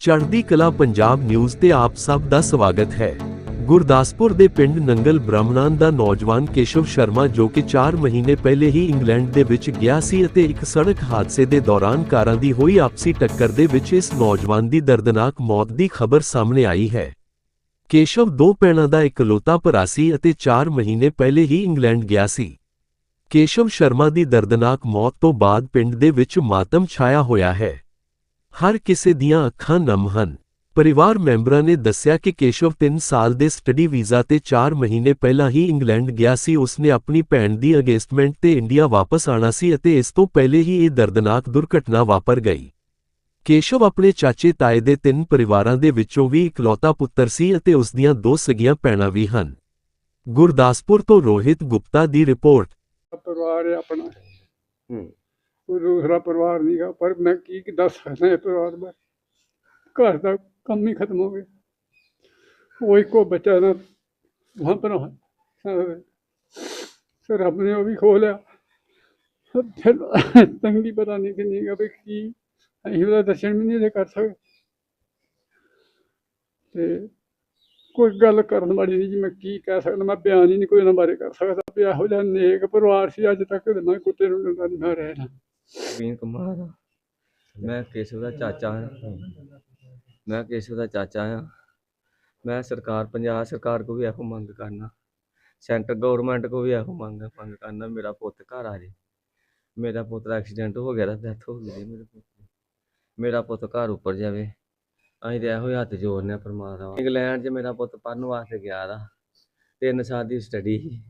ਚੜ੍ਹਦੀ ਕਲਾ ਪੰਜਾਬ ਨਿਊਜ਼ ਤੇ ਆਪ ਸਭ ਦਾ ਸਵਾਗਤ ਹੈ। ਗੁਰਦਾਸਪੁਰ ਦੇ ਪਿੰਡ ਨੰਗਲ ਬ੍ਰਹਮਣਾਂ ਦਾ ਨੌਜਵਾਨ ਕੇਸ਼ਵ ਸ਼ਰਮਾ ਜੋ ਕਿ 4 ਮਹੀਨੇ ਪਹਿਲੇ ਹੀ ਇੰਗਲੈਂਡ ਦੇ ਵਿੱਚ ਗਿਆ ਸੀ ਅਤੇ ਇੱਕ ਸੜਕ ਹਾਦਸੇ ਦੇ ਦੌਰਾਨ ਕਾਰਾਂ ਦੀ ਹੋਈ ਆਪਸੀ ਟੱਕਰ ਦੇ ਵਿੱਚ ਇਸ ਨੌਜਵਾਨ ਦੀ ਦਰਦਨਾਕ ਮੌਤ ਦੀ ਖਬਰ ਸਾਹਮਣੇ ਆਈ ਹੈ। ਕੇਸ਼ਵ ਦੋ ਭੈਣਾਂ ਦਾ ਇਕਲੌਤਾ ਭਰਾ ਸੀ ਅਤੇ 4 ਮਹੀਨੇ ਪਹਿਲੇ ਹੀ ਇੰਗਲੈਂਡ ਗਿਆ ਸੀ। ਕੇਸ਼ਵ ਸ਼ਰਮਾ ਦੀ ਦਰਦਨਾਕ ਮੌਤ ਤੋਂ ਬਾਅਦ ਪਿੰਡ ਦੇ ਵਿੱਚ ਮਾਤਮ ਛਾਇਆ ਹੋਇਆ ਹੈ। ਹਰ ਕਿਸੇ ਦੀਆਂ ਅੱਖਾਂ ਨਮ ਹਨ। ਪਰਿਵਾਰ ਮੈਂਬਰਾਂ ਨੇ ਦੱਸਿਆ ਕਿ ਕੇਸ਼ਵ 3 ਸਾਲ ਦੇ ਸਟੱਡੀ ਵੀਜ਼ਾ ਤੇ 4 ਮਹੀਨੇ ਪਹਿਲਾਂ ਹੀ ਇੰਗਲੈਂਡ ਗਿਆ ਸੀ। ਉਸਨੇ ਆਪਣੀ ਭੈਣ ਦੀ ਅਗੇਸਟਮੈਂਟ ਤੇ ਇੰਡੀਆ ਵਾਪਸ ਆਣਾ ਸੀ ਅਤੇ ਇਸ ਤੋਂ ਪਹਿਲੇ ਹੀ ਇਹ ਦਰਦਨਾਕ ਦੁਰਘਟਨਾ ਵਾਪਰ ਗਈ। ਕੇਸ਼ਵ ਆਪਣੇ ਚਾਚੇ ਤਾਏ ਦੇ ਤਿੰਨ ਪਰਿਵਾਰਾਂ ਦੇ ਵਿੱਚੋਂ ਵੀ ਇਕਲੌਤਾ ਪੁੱਤਰ ਸੀ ਅਤੇ ਉਸ ਦੀਆਂ ਦੋ ਸਗੀਆਂ ਭੈਣਾਂ ਵੀ ਹਨ। ਗੁਰਦਾਸਪੁਰ ਤੋਂ ਰੋਹਿਤ ਗੁਪਤਾ ਦੀ ਰਿਪੋਰਟ। ਪਰਿਵਾਰ ਹੈ ਆਪਣਾ। ਹੂੰ। ਕੋਈ ਦੂਸਰਾ ਪਰਿਵਾਰ ਨਹੀਂਗਾ ਪਰ ਮੈਂ ਕੀ ਦੱਸ ਸਕਦਾ ਇਹ ਪਰਿਵਾਰ ਬਾਰੇ? ਘਰ ਦਾ ਕੰਮ ਹੀ ਖਤਮ ਹੋ ਗਿਆ। ਉਹ ਇੱਕੋ ਬੱਚਾ ਨਾ ਵਹਾਂ ਪਰ ਫਿਰ ਰੱਬ ਨੇ ਉਹ ਵੀ ਖੋ ਲਿਆ। ਫਿਰ ਤੰਗੀ ਪਤਾ ਨਹੀਂ ਕਿੰਨੀ ਗਾ ਵੀ ਕੀ ਅਸੀਂ ਉਹਦਾ ਦਰਸ਼ਨ ਵੀ ਨਹੀਂ ਕਰ ਸਕਦੇ ਤੇ ਕੋਈ ਗੱਲ ਕਰਨ ਵਾਲੀ ਨਹੀਂ ਜੀ, ਮੈਂ ਕੀ ਕਹਿ ਸਕਦਾ? ਮੈਂ ਬਿਆਨ ਹੀ ਨਹੀਂ ਕੋਈ ਇਹਨਾਂ ਬਾਰੇ ਕਰ ਸਕਦਾ। ਵੀ ਇਹੋ ਜਿਹਾ ਨੇਕ ਪਰਿਵਾਰ ਸੀ, ਅੱਜ ਤੱਕ ਮੈਂ ਕੁੱਤੇ ਨੂੰ ਡੰਡਾ ਨਹੀਂ ਮਾਰਿਆ ਨਾ ਕੁਮਾਰ ਆ। ਮੈਂ ਕੇਸ਼ਵ ਦਾ ਚਾਚਾ ਹਾਂ। ਮੈਂ ਕੇਸ਼ਵ ਦਾ ਚਾਚਾ ਹਾਂ। ਮੈਂ ਸਰਕਾਰ, ਪੰਜਾਬ ਸਰਕਾਰ ਕੋ ਵੀ ਇਹੋ ਮੰਗ ਕਰਨਾ। ਸੈਂਟਰ ਗਵਰਨਮੈਂਟ ਕੋ ਵੀ ਇਹੋ ਮੰਗ ਮੰਗ ਕਰਨਾ, ਮੇਰਾ ਪੁੱਤ ਘਰ ਆ ਜੇ। ਮੇਰਾ ਪੁੱਤ ਦਾ ਐਕਸੀਡੈਂਟ ਹੋ ਗਿਆ ਡੈਥ ਹੋ ਗਈ ਜੀ ਮੇਰੇ ਪੁੱਤ ਦੀ। ਮੇਰਾ ਪੁੱਤ ਘਰ ਉੱਪਰ ਜਾਵੇ। ਅਸੀਂ ਤੇ ਇਹੋ ਹੀ ਹੱਥ ਜੋੜਨੇ ਆ ਪਰਮਾਤਮਾ। ਇੰਗਲੈਂਡ 'ਚ ਮੇਰਾ ਪੁੱਤ ਪੜ੍ਹਨ ਵਾਸਤੇ ਗਿਆ ਦਾ ਤਿੰਨ ਸਾਲ ਦੀ ਸਟੱਡੀ ਸੀ।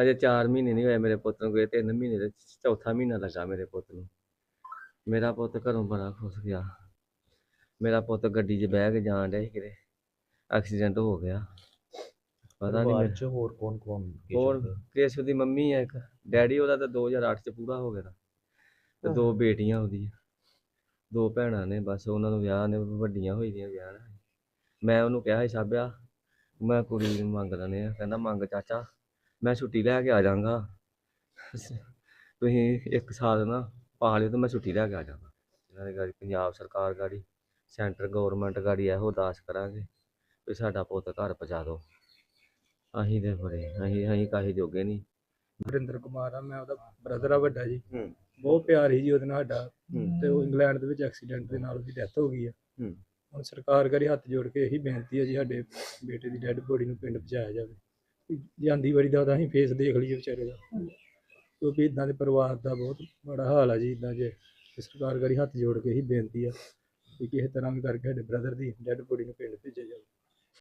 ਅਜੇ 4 ਮਹੀਨੇ ਨਹੀਂ ਹੋਏ ਮੇਰੇ ਪੁੱਤ ਨੂੰ ਗਏ ਤਿੰਨ ਮਹੀਨੇ ਦੇ ਚੌਥਾ ਮਹੀਨਾ ਲੱਗਾ ਮੇਰੇ ਪੁੱਤ ਨੂੰ। ਮੇਰਾ ਪੁੱਤ ਘਰੋਂ ਬੜਾ ਖੁਸ਼ ਗਿਆ। ਮੇਰਾ ਪੁੱਤ ਗੱਡੀ 'ਚ ਬਹਿ ਕੇ ਜਾਣ ਡਿਆ ਸੀ ਕਿਤੇ। ਐਕਸੀਡੈਂਟ ਹੋ ਗਿਆ। ਪਤਾ ਨਹੀਂ ਚ ਹੋਰ ਕੌਣ ਕੌਣ ਹੋਰ ਕੇਸ਼ਵ ਦੀ ਮੰਮੀ ਹੈ ਇੱਕ। ਡੈਡੀ ਉਹਦਾ ਤਾਂ 2008 ਚ ਪੂਰਾ ਹੋ ਗਿਆ ਤਾ। ਤੇ ਦੋ ਬੇਟੀਆਂ ਉਹਦੀਆਂ। ਦੋ ਭੈਣਾਂ ਨੇ ਬਸ ਉਹਨਾਂ ਨੂੰ ਵਿਆਹ ਨੇ ਵੱਡੀਆਂ ਹੋਈ ਦੀਆਂ ਵਿਆਹ ਨਾਲ ਮੈਂ ਉਹਨੂੰ ਕਿਹਾ ਸੀ ਸਾਬਿਆ ਮੈਂ ਕੁੜੀ ਨੂੰ ਮੰਗ ਲੈਣੇ ਆ। ਕਹਿੰਦਾ ਮੰਗ ਚਾਚਾ ਮੈਂ ਛੁੱਟੀ ਲੈ ਕੇ ਆ ਜਾਵਾਂਗਾ ਤੁਸੀਂ ਇੱਕ ਸਾਲ ਨਾ ਪਾ ਲਿਓ ਤੇ ਮੈਂ ਛੁੱਟੀ ਲੈ ਕੇ ਆ ਜਾਵਾਂਗਾ ਇਹਨਾਂ ਦੀ ਗਾੜੀ ਪੰਜਾਬ ਸਰਕਾਰ ਗਾੜੀ ਸੈਂਟਰ ਗਵਰਨਮੈਂਟ ਗਾੜੀ ਇਹੋ ਅਰਦਾਸ ਕਰਾਂਗੇ ਵੀ ਸਾਡਾ ਪੁੱਤ ਘਰ ਪਹੁੰਚਾ ਦਿਓ। ਅਸੀਂ ਤੇ ਬੜੇ ਅਸੀਂ ਅਸੀਂ ਕਾਹੀ ਜੋਗੇ ਨਹੀਂ। ਵਰਿੰਦਰ ਕੁਮਾਰ ਆ ਮੈਂ ਉਹਦਾ ਬ੍ਰਦਰ ਆ ਵੱਡਾ ਜੀ। ਹੂੰ। ਬਹੁਤ ਪਿਆਰ ਸੀ ਜੀ ਉਹਦੇ ਨਾਲ ਸਾਡਾ। ਹੂੰ। ਤੇ ਉਹ ਇੰਗਲੈਂਡ ਦੇ ਵਿੱਚ ਐਕਸੀਡੈਂਟ ਦੇ ਨਾਲ ਉਹਦੀ ਡੈਥ ਹੋ ਗਈ ਆ। ਹੂੰ। ਹੁਣ ਸਰਕਾਰ ਕਰੀ ਹੱਥ ਜੋੜ ਕੇ ਇਹੀ ਬੇਨਤੀ ਹੈ ਜੀ ਸਾਡੇ ਬੇਟੇ ਦੀ ਡੈੱਡ ਬੋਡੀ ਨੂੰ ਪਿੰਡ ਪਹੁੰਚਾਇਆ ਜਾਵੇ। ਜਾਂਦੀ ਵਾਰੀ ਦਾ ਤਾਂ ਅਸੀਂ ਫੇਸ ਦੇਖ ਲਈਏ ਵਿਚਾਰੇ ਦਾ। ਕਿਉਂਕਿ ਇਦਾਂ ਦੇ ਪਰਿਵਾਰ ਦਾ ਬਹੁਤ ਬੜਾ ਹਾਲ ਆ ਜੀ ਇਦਾਂ ਜੇ ਤੇ ਸਰਕਾਰ ਕਰੀ ਹੱਥ ਜੋੜ ਕੇ ਹੀ ਬੇਨਤੀ ਆ ਵੀ ਕਿਸੇ ਤਰ੍ਹਾਂ ਵੀ ਕਰਕੇ ਸਾਡੇ ਬ੍ਰਦਰ ਦੀ ਡੈੱਡ ਬੋਡੀ ਨੂੰ ਪਿੰਡ ਭੇਜਿਆ ਜਾਵੇ।